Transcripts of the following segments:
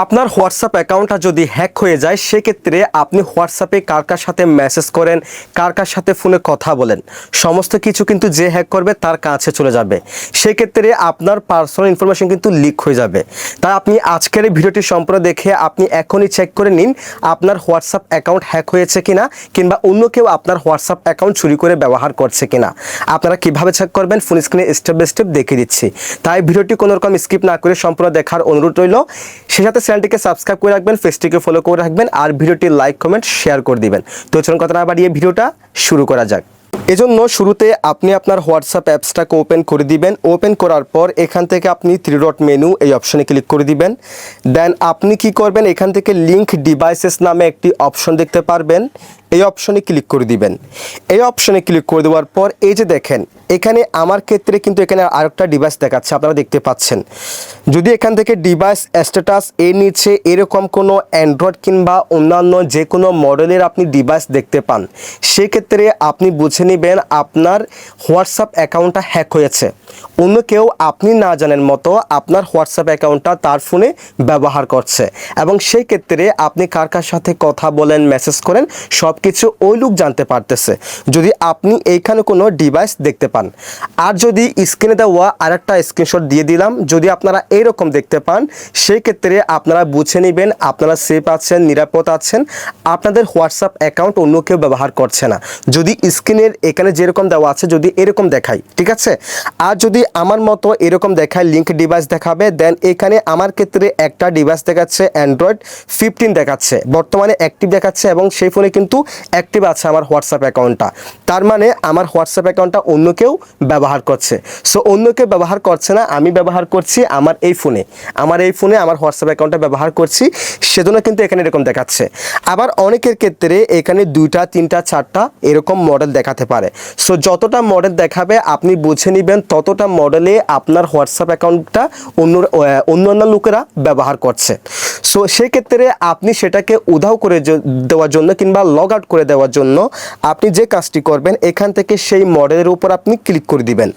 আপনার হোয়াটসঅ্যাপ অ্যাকাউন্টটা যদি হ্যাক হয়ে যায়, সেক্ষেত্রে আপনি হোয়াটসঅ্যাপে কার কার সাথে মেসেজ করেন, কার কার সাথে ফোনে কথা বলেন, সমস্ত কিছু কিন্তু যে হ্যাক করবে তার কাছে চলে যাবে। সেক্ষেত্রে আপনার পার্সোনাল ইনফরমেশন কিন্তু লিক হয়ে যাবে। তাই আপনি আজকের এই ভিডিওটি সম্পূর্ণ দেখে আপনি এখনই চেক করে নিন, আপনার হোয়াটসঅ্যাপ অ্যাকাউন্ট হ্যাক হয়েছে কিনা, কিংবা অন্য কেউ আপনার হোয়াটসঅ্যাপ অ্যাকাউন্ট চুরি করে ব্যবহার করছে কিনা। আপনারা কীভাবে চেক করবেন ফোন স্ক্রিনে স্টেপ বাই স্টেপ দেখিয়ে দিচ্ছি। তাই ভিডিওটি কোনো রকম স্কিপ না করে সম্পূর্ণ দেখার অনুরোধ রইল। সেই সাথে চ্যানেলটিকে সাবস্ক্রাইব করে রাখবেন, ফেসটিকে ফলো করে রাখবেন, আর ভিডিওটি লাইক কমেন্ট শেয়ার করে দিবেন। তো চলুন কথা না বাড়িয়ে ভিডিওটা শুরু করা যাক। এজন্য শুরুতে আপনি আপনার হোয়াটসঅ্যাপ অ্যাপসটাকে ওপেন করে দিবেন। ওপেন করার পর এখান থেকে আপনি থ্রি ডট মেনু এই অপশনে ক্লিক করে দিবেন। দেন আপনি কি করবেন? এখান থেকে লিঙ্ক ডিভাইসেস নামে একটি অপশন দেখতে পারবেন। এই অপশনে ক্লিক করে দিবেন। এই অপশনে ক্লিক করে দেওয়ার পর এই যে দেখেন, এখানে আমার ক্ষেত্রে কিন্তু এখানে আরেকটা ডিভাইস দেখাচ্ছে, আপনারা দেখতে পাচ্ছেন। যদি এখান থেকে ডিভাইস স্ট্যাটাস এর নিচে এরকম কোনো অ্যান্ড্রয়েড কিংবা অন্যান্য যে কোনো মডেলের আপনি ডিভাইস দেখতে পান, সেক্ষেত্রে আপনি বুঝে নেবেন আপনার হোয়াটসঅ্যাপ অ্যাকাউন্টটা হ্যাক হয়েছে। অন্য কেউ আপনি না জানেন মতো আপনার হোয়াটসঅ্যাপ অ্যাকাউন্টটা তার ফোনে ব্যবহার করছে এবং সেই ক্ষেত্রে আপনি কার কার সাথে কথা বলেন মেসেজ করেন সব কিছু ওই লোক জানতে পারতেছে। যদি আপনি এইখানে কোনো ডিভাইস দেখতে পান। আর যদি স্ক্রিনে দেওয়া আরেকটা স্ক্রিনশট দিয়ে দিলাম, যদি আপনারা এইরকম দেখতে পান, সেই ক্ষেত্রে আপনারা বুঝে নেবেন, আপনারা সেফ আছেন, নিরাপদ আছেন, আপনাদের হোয়াটসঅ্যাপ অ্যাকাউন্ট অন্য কেউ ব্যবহার করছে না। যদি স্ক্রিনের এখানে যেরকম দেওয়া আছে যদি এরকম দেখায় ঠিক আছে? আর যদি আমার মতো এরকম দেখায় লিঙ্ক ডিভাইস দেখাবে দেন এখানে আমার ক্ষেত্রে একটা ডিভাইস দেখাচ্ছে অ্যান্ড্রয়েড ফিফটিন দেখাচ্ছে। বর্তমানে অ্যাক্টিভ দেখাচ্ছে এবং সেই ফোনে কিন্তু অ্যাক্টিভ আছে আমার হোয়াটসঅ্যাপ অ্যাকাউন্টটা তার মানে আমার হোয়াটসঅ্যাপ অ্যাকাউন্টটা অন্য কেউ ব্যবহার করছে। সো অন্য কেউ ব্যবহার করছে না, আমি ব্যবহার করছি আমার এই ফোনে আমার এই ফোনে আমার হোয়াটসঅ্যাপ অ্যাকাউন্টটা ব্যবহার করছি, সেজন্য কিন্তু এখানে এরকম দেখাচ্ছে। আবার অনেকের ক্ষেত্রে এখানে দুইটা, তিনটা, চারটা এরকম মডেল দেখাতে পারে। সো যতটা মডেল দেখাবে, আপনি বুঝে নেবেন ততটা মডেলে আপনার হোয়াটসঅ্যাপ অ্যাকাউন্টটা অন্য অন্যান্য অন্য লোকেরা ব্যবহার করছে। সো সেক্ষেত্রে আপনি সেটাকে উধাও করে দেওয়ার জন্য কিংবা লগ আউট করে দেওয়ার জন্য আপনি যে কাজটি করবেন, এখান থেকে সেই মডেলের উপর আপনি ক্লিক করে দিবেন।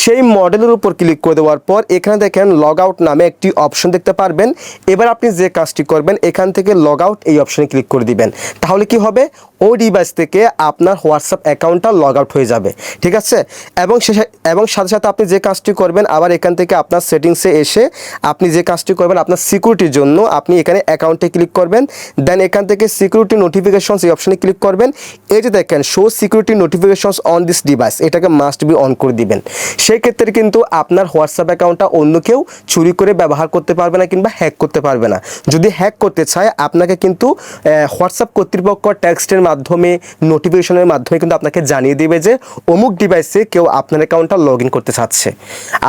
সেই মডেলের উপর ক্লিক করে দেওয়ার পর এখানে দেখেন লগ আউট নামে একটি অপশন দেখতে পারবেন। এবার আপনি যে কাজটি করবেন, এখান থেকে লগ আউট এই অপশনে ক্লিক করে দিবেন। তাহলে কি হবে? ওই ডিভাইস থেকে আপনার হোয়াটসঅ্যাপ অ্যাকাউন্টটা লগ আউট হয়ে যাবে। ঠিক আছে? এবং সে, এবং সাথে সাথে আপনি যে কাজটি করবেন, আবার এখান থেকে আপনার সেটিংসে এসে আপনি যে কাজটি করবেন, আপনার সিকিউরিটির জন্য আপনি এখানে অ্যাকাউন্টে ক্লিক করবেন দেন এখান থেকে সিকিউরিটি নোটিফিকেশনস এই অপশানে ক্লিক করবেন। এই যে দেখেন show security notifications on this device এটাকে মাস্ট বি অন করে দিবেন। সেই ক্ষেত্রে কিন্তু আপনার হোয়াটসঅ্যাপ অ্যাকাউন্টটা অন্য কেউ চুরি করে ব্যবহার করতে পারবে না কিংবা হ্যাক করতে পারবে না। যদি হ্যাক করতে চায়, আপনাকে কিন্তু হোয়াটসঅ্যাপ কর্তৃপক্ষ টেক্সটের মাধ্যমে নোটিফিকেশনের মাধ্যমে কিন্তু আপনাকে জানিয়ে দেবে যে অমুক ডিভাইসে কেউ আপনার অ্যাকাউন্টটা লগ ইন করতে চাচ্ছে।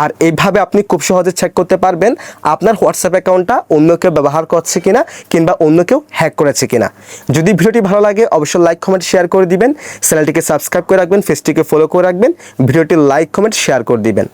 আর এইভাবে আপনি খুব সহজে চেক করতে পারবেন। আপনার হোয়াটসঅ্যাপ অ্যাকাউন্টটা অন্য কেউ ব্যবহার করছে কিনা কিংবা অন্য কেউ হ্যাক করেছে কিনা। যদি ভিডিওটি ভালো লাগে, অবশ্যই লাইক কমেন্ট শেয়ার করে দিবেন। চ্যানেলটিকে সাবস্ক্রাইব করে রাখবেন ফেসটিকে ফলো করে রাখবেন। ভিডিওটি লাইক কমেন্ট শেয়ার করে দিবেন।